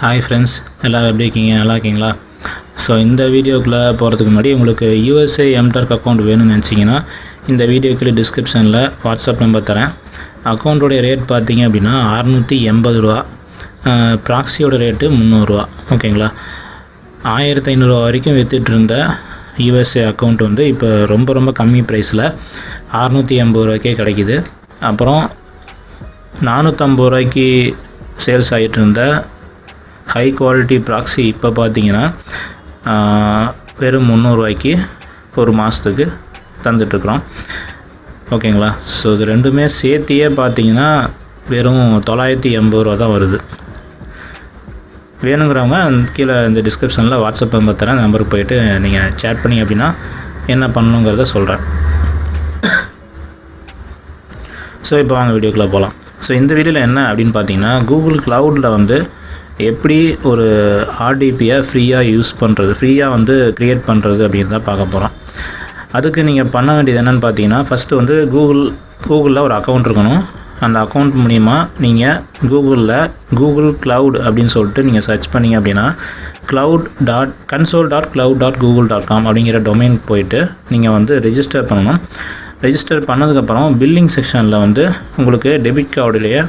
Hi friends எல்லோரும் எப்படி இருக்கீங்க? நல்லா இருக்கீங்களா? ஸோ இந்த வீடியோக்குள்ளே போகிறதுக்கு முன்னாடி உங்களுக்கு யூஎஸ்ஏ எம்டர்க் அக்கௌண்ட் வேணும்னு நினச்சிங்கன்னா இந்த வீடியோக்குள்ளே டிஸ்கிரிப்ஷனில் வாட்ஸ்அப் நம்பர் தரேன். அக்கௌண்ட்டோடைய ரேட் பார்த்தீங்க அப்படின்னா அறநூற்றி எண்பது ரூபா. ப்ராக்ஸியோட ரேட்டு முந்நூறுரூவா ஓகேங்களா ஆயிரத்தி ஐநூறுரூவா வரைக்கும் வித்துட்டு இருந்த யூஎஸ்ஏ அக்கௌண்ட் வந்து இப்போ ரொம்ப ரொம்ப கம்மி ப்ரைஸில் அறநூற்றி எண்பது ரூபாய்க்கே கிடைக்கிது. அப்புறம் நானூற்றம்பது ரூபாய்க்கு சேல்ஸ் ஆகிட்டு இருந்த ஹை குவாலிட்டி ப்ராக்ஸி இப்போ பார்த்தீங்கன்னா வெறும் முந்நூறுரூவாய்க்கு ஒரு மாதத்துக்கு தந்துட்டுருக்குறோம். ஓகேங்களா? ஸோ இது ரெண்டுமே சேர்த்தியே பார்த்தீங்கன்னா வெறும் தொள்ளாயிரத்தி எண்பது ரூபா தான் வருது. வேணுங்கிறவங்க கீழே இந்த டிஸ்கிரிப்ஷனில் வாட்ஸ்அப் நம்பர் தரேன் நம்பருக்கு போயிட்டு நீங்கள் சேட் பண்ணி அப்படின்னா என்ன பண்ணணுங்கிறத சொல்கிறேன் ஸோ இப்போ வாங்க வீடியோக்குள்ளே போகலாம் ஸோ இந்த வீடியோவில் என்ன அப்படின்னு பார்த்தீங்கன்னா கூகுள் க்ளவுடில் வந்து எப்படி ஒரு ஆர்டிபியை ஃப்ரீயாக யூஸ் பண்ணுறது ஃப்ரீயாக வந்து க்ரியேட் பண்ணுறது அப்படின்னு தான் பார்க்க போகிறோம் அதுக்கு நீங்கள் பண்ண வேண்டியது என்னென்னு பார்த்தீங்கன்னா ஃபஸ்ட்டு வந்து கூகுள் கூகுளில் ஒரு அக்கௌண்ட் இருக்கணும். அந்த அக்கௌண்ட் மூலிமா நீங்கள் கூகுளில் கூகுள் க்ளவுட் அப்படின்னு சொல்லிட்டு நீங்கள் சர்ச் பண்ணிங்க அப்படின்னா cloud dot console dot cloud dot Google dot com அப்படிங்கிற டொமைன் போயிட்டு நீங்கள் வந்து ரெஜிஸ்டர் பண்ணணும். ரெஜிஸ்டர் பண்ணதுக்கப்புறம் பில்லிங் செக்ஷனில் வந்து உங்களுக்கு டெபிட் கார்டுலேயே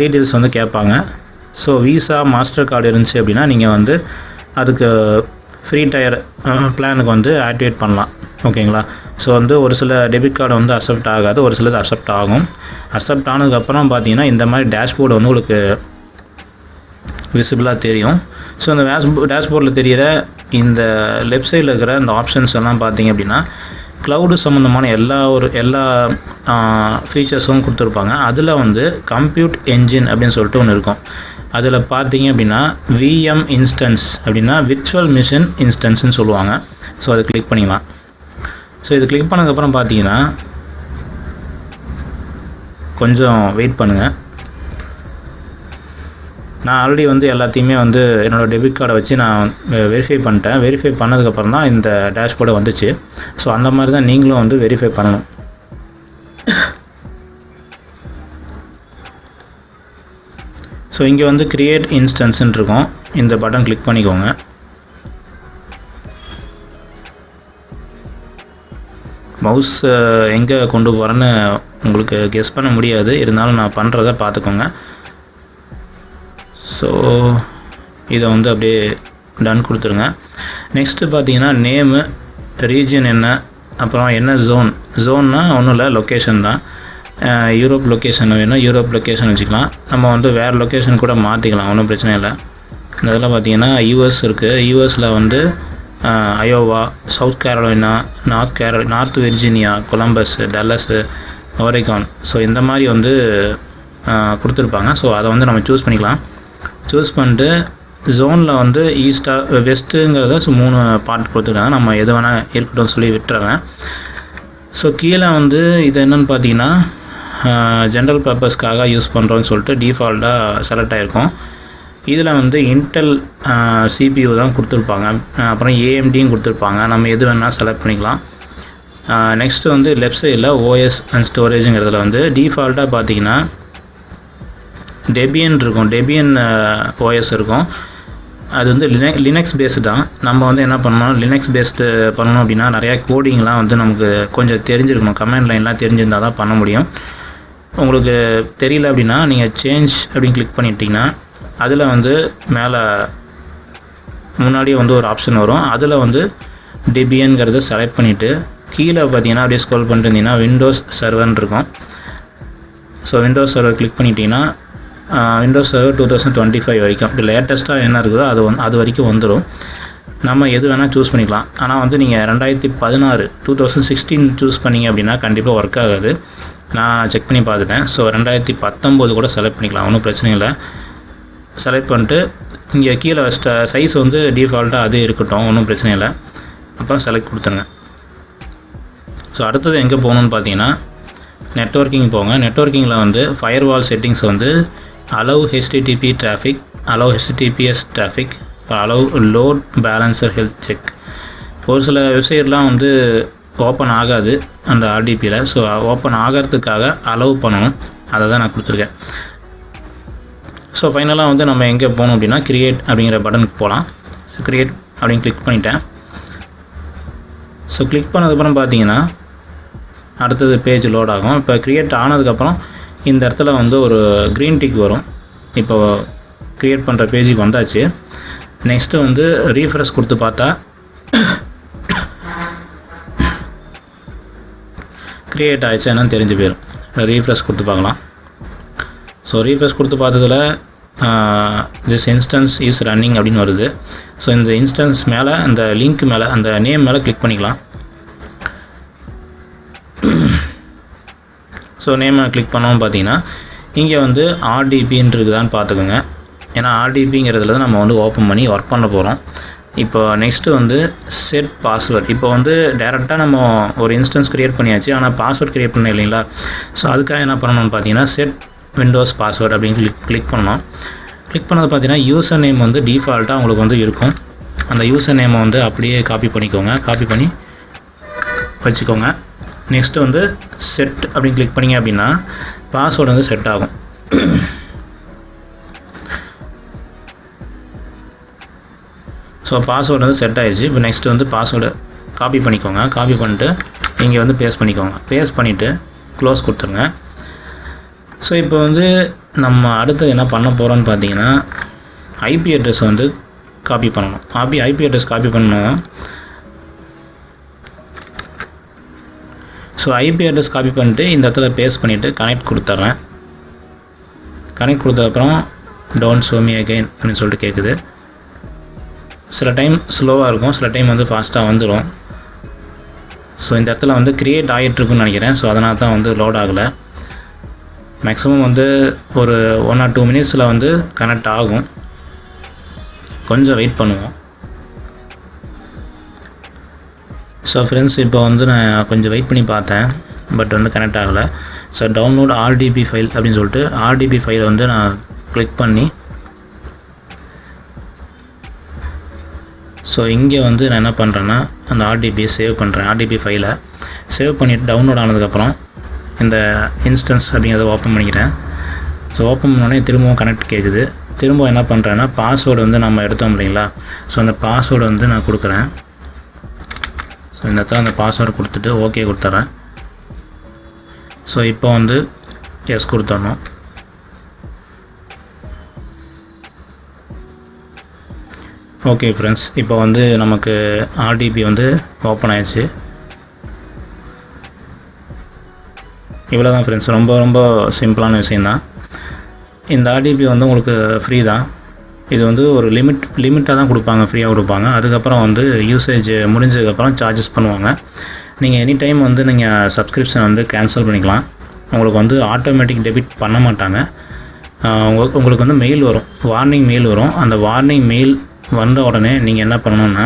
டீட்டெயில்ஸ் வந்து கேட்பாங்க. ஸோ விசா மாஸ்டர் கார்டு இருந்துச்சு அப்படின்னா நீங்கள் வந்து அதுக்கு ஃப்ரீ டயர் பிளானுக்கு வந்து ஆக்டிவேட் பண்ணலாம். ஓகேங்களா? ஸோ வந்து ஒரு சில டெபிட் கார்டு வந்து அக்செப்ட் ஆகாது. ஒரு சிலது அக்செப்ட் ஆகும். அக்செப்ட் ஆனதுக்கப்புறம் பார்த்தீங்கன்னா இந்த மாதிரி டேஷ்போர்டு வந்து உங்களுக்கு விசிபிளாக தெரியும். ஸோ அந்த டேஷ் டேஷ்போர்டில் தெரிகிற இந்த லெஃப்ட் சைடில் இருக்கிற இந்த ஆப்ஷன்ஸ் எல்லாம் பார்த்தீங்க அப்படின்னா க்ளவுடு சம்மந்தமான எல்லா ஒரு எல்லா ஃபீச்சர்ஸும் கொடுத்துருப்பாங்க. அதில் வந்து கம்ப்யூட் என்ஜின் அப்படின்னு சொல்லிட்டு ஒன்று இருக்கும். அதில் பார்த்தீங்க அப்படின்னா விஎம் இன்ஸ்டன்ஸ் அப்படின்னா விர்ச்சுவல் மிஷின் இன்ஸ்டன்ஸ்னு சொல்லுவாங்க. ஸோ அதை கிளிக் பண்ணிக்கலாம். ஸோ இது கிளிக் பண்ணதுக்கப்புறம் பார்த்தீங்கன்னா கொஞ்சம் வெயிட் பண்ணுங்கள் நான் ஆல்ரெடி வந்து எல்லாத்தையுமே வந்து என்னோடய டெபிட் கார்டை வச்சு நான் வெரிஃபை பண்ணிட்டேன். வெரிஃபை பண்ணதுக்கப்புறம் தான் இந்த டேஷ்போர்டு வந்துச்சு. ஸோ அந்த மாதிரி தான் நீங்களும் வந்து வெரிஃபை பண்ணணும். ஸோ இங்கே வந்து க்ரியேட் இன்ஸ்டன்ஸ்ன்னு இருக்கும். இந்த பட்டன் கிளிக் பண்ணிக்கோங்க. மவுஸ் எங்கே கொண்டு போகிறேன்னு உங்களுக்கு கெஸ் பண்ண முடியாது. இருந்தாலும் நான் பண்ணுறத பார்த்துக்கோங்க. ஸோ இதை வந்து அப்படியே டன் கொடுத்துருங்க. நெக்ஸ்ட்டு பார்த்தீங்கன்னா நேமு ரீஜன் என்ன அப்புறம் என்ன ஜோன் ஜோன்னா ஒன்றும் இல்லை லொக்கேஷன் தான். யூரோப் லொக்கேஷன் வேணும். யூரோப் லொக்கேஷன் வச்சுக்கலாம். நம்ம வந்து வேறு லொக்கேஷன் கூட மாற்றிக்கலாம் ஒன்றும் பிரச்சனை இல்லை. இந்த இதில் பார்த்தீங்கன்னா யூஎஸ் இருக்குது யூஎஸில் வந்து Iowa South Carolina North கேரோ North Virginia Columbus Dallas Oregon so இந்த மாதிரி வந்து கொடுத்துருப்பாங்க. ஸோ அதை வந்து நம்ம சூஸ் பண்ணிக்கலாம். சூஸ் பண்ணிட்டு ஜோனில் வந்து ஈஸ்டாக வெஸ்ட்டுங்கிறத ஸோ மூணு பார்ட் கொடுத்துருக்காங்க. நம்ம எது வேணால் இருக்கட்டும் சொல்லி விட்டுறேன். ஸோ கீழே வந்து இது என்னென்னு பார்த்தீங்கன்னா ஜென்ரல் பர்பஸ்க்காக யூஸ் பண்ணுறோன்னு சொல்லிட்டு டிஃபால்ட்டாக செலக்ட் ஆகிருக்கும் இதில் வந்து இன்டெல் சிபியூ தான் கொடுத்துருப்பாங்க. அப்புறம் ஏஎம்டியும் கொடுத்துருப்பாங்க. நம்ம எது வேணால் செலக்ட் பண்ணிக்கலாம். நெக்ஸ்ட்டு வந்து லெஃப்ட் சைடில் ஓஎஸ் அண்ட் ஸ்டோரேஜுங்கிறதுல வந்து டிஃபால்ட்டாக பார்த்தீங்கன்னா டெபியன் இருக்கும். டெபியன் ஓஎஸ் இருக்கும். அது வந்து லினக் லினக்ஸ் பேஸ்டு தான். நம்ம வந்து என்ன பண்ணணும்? லினக்ஸ் பேஸ்டு பண்ணணும் அப்படின்னா நிறையா கோடிங்லாம் வந்து நமக்கு கொஞ்சம் தெரிஞ்சிருக்கணும். கமெண்ட் லைன்லாம் தெரிஞ்சிருந்தால் தான் பண்ண முடியும். உங்களுக்கு தெரியல அப்படின்னா நீங்கள் சேஞ்ச் அப்படின்னு கிளிக் பண்ணிட்டீங்கன்னா அதில் வந்து மேலே முன்னாடியே வந்து ஒரு ஆப்ஷன் வரும். அதில் வந்து டிபிஎன்கிறத செலக்ட் பண்ணிவிட்டு கீழே பார்த்தீங்கன்னா அப்படியே ஸ்க்ரோல் பண்ணிட்டு இருந்தீங்கன்னா விண்டோஸ் சர்வர்னு இருக்கும். ஸோ விண்டோஸ் சர்வர் கிளிக் பண்ணிட்டீங்கன்னா Windows server two thousand twenty five வரைக்கும். இப்போ லேட்டஸ்ட்டாக என்ன இருக்குதோ அது வந்து அது வரைக்கும் வந்துடும் நம்ம எது வேணால் சூஸ் பண்ணிக்கலாம். ஆனால் வந்து நீங்கள் ரெண்டாயிரத்தி பதினாறு டூ தௌசண்ட் சிக்ஸ்டீன் சூஸ் பண்ணீங்க அப்படின்னா கண்டிப்பாக ஒர்க் ஆகாது. நான் செக் பண்ணி பார்த்துட்டேன். ஸோ ரெண்டாயிரத்தி பத்தொம்போது கூட செலக்ட் பண்ணிக்கலாம். ஒன்றும் பிரச்சனை இல்லை. செலக்ட் பண்ணிட்டு இங்கே கீழே ஸ்ட சைஸ் வந்து டிஃபால்ட்டாக அது இருக்கட்டும். ஒன்றும் பிரச்சனை இல்லை. அப்புறம் செலக்ட் கொடுத்துருங்க. ஸோ அடுத்தது எங்கே போகணுன்னு பார்த்தீங்கன்னா நெட்வொர்க்கிங் போங்க. நெட்வொர்க்கிங்கில் வந்து ஃபயர் வால் செட்டிங்ஸ் வந்து allow HTTP traffic allow HTTPS traffic allow load balancer health check ஒரு சில வெப்சைட்லாம் வந்து ஓப்பன் ஆகாது அந்த ஆர்டிபியில் ஸோ ஓப்பன் ஆகிறதுக்காக அலோவ் பண்ணணும். அதை தான் நான் கொடுத்துருக்கேன். ஸோ ஃபைனலாக வந்து நம்ம எங்கே போகணும் அப்படின்னா கிரியேட் அப்படிங்கிற பட்டனுக்கு போகலாம். ஸோ கிரியேட் அப்படின்னு கிளிக் பண்ணிட்டேன். ஸோ கிளிக் பண்ணதுக்கப்புறம் பார்த்தீங்கன்னா அடுத்தது பேஜ் லோட் ஆகும். இப்போ க்ரியேட் ஆனதுக்கப்புறம் இந்த இடத்துல வந்து ஒரு க்ரீன் டிக் வரும். இப்போ க்ரியேட் பண்ணுற பேஜுக்கு வந்தாச்சு. நெக்ஸ்ட்டு வந்து ரீஃப்ரெஷ் கொடுத்து பார்த்தா க்ரியேட் ஆயிடுச்சு என்னன்னு தெரிஞ்சு போயிடும் ரீஃப்ரெஷ் கொடுத்து பார்க்கலாம். ஸோ ரீஃப்ரெஷ் கொடுத்து பார்த்ததுல திஸ் இன்ஸ்டன்ஸ் இஸ் ரன்னிங் அப்படின்னு வருது. ஸோ இந்த இன்ஸ்டன்ஸ் மேலே அந்த லிங்க் மேலே அந்த நேம் மேலே கிளிக் பண்ணிக்கலாம். ஸோ நேமை கிளிக் பண்ணோம் பார்த்தீங்கன்னா இங்கே வந்து ஆர்டிபின்னு இருக்குதான்னு பார்த்துக்கோங்க. ஏன்னா ஆர்டிபிங்கிறதுல தான் நம்ம வந்து ஓப்பன் பண்ணி ஒர்க் பண்ண போகிறோம் இப்போ நெக்ஸ்ட்டு வந்து செட் பாஸ்வேர்ட் இப்போ வந்து டேரெக்டாக நம்ம ஒரு இன்ஸ்டன்ஸ் க்ரியேட் பண்ணியாச்சு. ஆனால் பாஸ்வேர்ட் க்ரியேட் பண்ண இல்லைங்களா? ஸோ அதுக்காக என்ன பண்ணணும்னு பார்த்தீங்கன்னா செட் விண்டோஸ் பாஸ்வேர்ட் அப்படின்னு கிளிக் கிளிக் பண்ணலாம். கிளிக் பண்ணது பார்த்தீங்கன்னா யூசர் நேம் வந்து டிஃபால்ட்டாக உங்களுக்கு வந்து இருக்கும். அந்த யூசர் நேமை வந்து அப்படியே காப்பி பண்ணிக்கோங்க. காப்பி பண்ணி வச்சுக்கோங்க. நெக்ஸ்ட்டு வந்து செட் அப்படின்னு கிளிக் பண்ணிங்க அப்படின்னா பாஸ்வேர்டு வந்து செட் ஆகும். ஸோ பாஸ்வேர்டு வந்து செட் ஆகிடுச்சு இப்போ நெக்ஸ்ட்டு வந்து பாஸ்வேர்டு காப்பி பண்ணிக்கோங்க. காப்பி பண்ணிட்டு இங்கே வந்து பேஸ்ட் பண்ணிக்கோங்க. பேஸ்ட் பண்ணிவிட்டு க்ளோஸ் கொடுத்துருங்க. ஸோ இப்போ வந்து நம்ம அடுத்து என்ன பண்ண போகிறோம்னு பார்த்தீங்கன்னா ஐபி அட்ரஸ் வந்து காப்பி பண்ணணும். காப்பி ஐபி அட்ரஸ் காப்பி பண்ணணும். ஸோ ஐபி அட்ரஸ் காப்பி பண்ணிட்டு இந்த இடத்துல பேஸ்ட் பண்ணிவிட்டு கனெக்ட் கொடுத்துட்றேன். கனெக்ட் கொடுத்ததுக்கப்புறம் டோன்ட் சோமி அகைன் அப்படின்னு சொல்லிட்டு கேட்குது சில டைம் ஸ்லோவாக இருக்கும். சில டைம் வந்து ஃபாஸ்ட்டாக வந்துடும் ஸோ இந்த இடத்துல வந்து க்ரியேட் ஆகிட்டுருக்குன்னு நினைக்கிறேன். ஸோ அதனால தான் வந்து லோட் ஆகலை. மேக்ஸிமம் வந்து ஒரு ஒன் ஆர் டூ மினிட்ஸில் வந்து கனெக்ட் ஆகும். கொஞ்சம் வெயிட் பண்ணுவோம். ஸோ ஃப்ரெண்ட்ஸ் இப்போ வந்து நான் கொஞ்சம் வெயிட் பண்ணி பார்த்தேன். பட் வந்து கனெக்ட் ஆகலை. ஸோ டவுன்லோட் ஆர்டிபி ஃபைல் அப்படின்னு சொல்லிட்டு ஆர்டிபி ஃபைலை வந்து நான் கிளிக் பண்ணி ஸோ இங்கே வந்து நான் என்ன பண்ணுறேன்னா அந்த ஆர்டிபியை சேவ் பண்ணுறேன் ஆர்டிபி ஃபைலை சேவ் பண்ணிவிட்டு டவுன்லோட் ஆனதுக்கப்புறம் இந்த இன்ஸ்டன்ஸ் அப்படிங்கிறத ஓப்பன் பண்ணிக்கிறேன். ஸோ ஓப்பன் பண்ணோடனே திரும்பவும் கனெக்ட் கேட்குது திரும்ப என்ன பண்ணுறேன்னா பாஸ்வேர்டு வந்து நம்ம எடுத்தோம் இல்லைங்களா? ஸோ அந்த பாஸ்வேர்டு வந்து நான் கொடுக்குறேன். ஸோ இந்த இடத்துல அந்த பாஸ்வேர்டு கொடுத்துட்டு ஓகே கொடுத்துட்றேன். ஸோ இப்போ வந்து எஸ் கொடுத்துடணும். ஓகே ஃப்ரெண்ட்ஸ் இப்போ வந்து நமக்கு ஆர்டிபி வந்து ஓப்பன் ஆயிடுச்சு. இவ்வளோ தான் ஃப்ரெண்ட்ஸ் ரொம்ப ரொம்ப சிம்பிளான விஷயந்தான் இந்த ஆர்டிபி வந்து உங்களுக்கு ஃப்ரீ தான். இது வந்து ஒரு லிமிட் லிமிட்டாக தான் கொடுப்பாங்க ஃப்ரீயாக கொடுப்பாங்க. அதுக்கப்புறம் வந்து யூசேஜ் முடிஞ்சதுக்கப்புறம் சார்ஜஸ் பண்ணுவாங்க. நீங்கள் எனி டைம் வந்து நீங்கள் சப்ஸ்கிரிப்ஷன் வந்து கேன்சல் பண்ணிக்கலாம். உங்களுக்கு வந்து ஆட்டோமேட்டிக் டெபிட் பண்ண மாட்டாங்க. உங்களுக்கு உங்களுக்கு வந்து மெயில் வரும். வார்னிங் மெயில் வரும். அந்த வார்னிங் மெயில் வந்த உடனே நீங்கள் என்ன பண்ணணுன்னா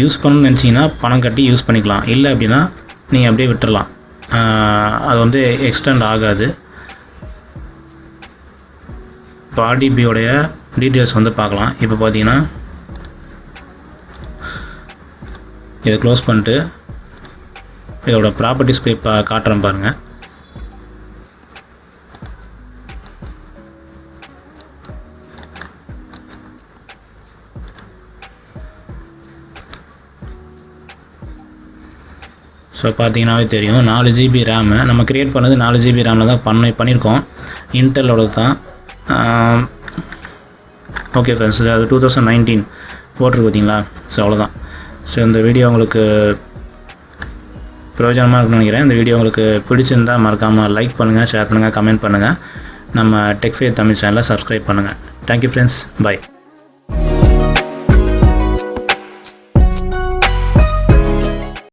யூஸ் பண்ணணும்னு நினச்சிங்கன்னா பணம் கட்டி யூஸ் பண்ணிக்கலாம். இல்லை அப்படின்னா நீங்கள் அப்படியே விட்டுறலாம். அது வந்து எக்ஸ்டெண்ட் ஆகாது. இப்போ ஆர்டிபியோடைய டீட்டெயில்ஸ் வந்து பார்க்கலாம். இப்போ பார்த்தீங்கன்னா இதை க்ளோஸ் பண்ணிட்டு இதோட ப்ராப்பர்ட்டிஸ் போய் பா காட்டுறேன் பாருங்கள் ஸோ பார்த்தீங்கன்னாவே தெரியும். நாலு ஜிபி ரேமு நம்ம க்ரியேட் பண்ணது நாலு ஜிபி ரேமில் தான் பண்ணி பண்ணியிருக்கோம். இன்டெலோட தான். ஓகே ஃப்ரெண்ட்ஸ் அது டூ தௌசண்ட் நைன்டீன் போட்டிருக்கு பார்த்தீங்களா? ஸோ அவ்வளோதான் ஸோ இந்த வீடியோ உங்களுக்கு பிரயோஜனமாக இருக்குன்னு நினைக்கிறேன். இந்த வீடியோ உங்களுக்கு பிடிச்சிருந்தால் மறக்காமல் லைக் பண்ணுங்கள் ஷேர் பண்ணுங்கள் கமெண்ட் பண்ணுங்கள் நம்ம டெக்ஃபே தமிழ் சேனலை சப்ஸ்கிரைப் பண்ணுங்கள் தேங்க்யூ ஃப்ரெண்ட்ஸ் பை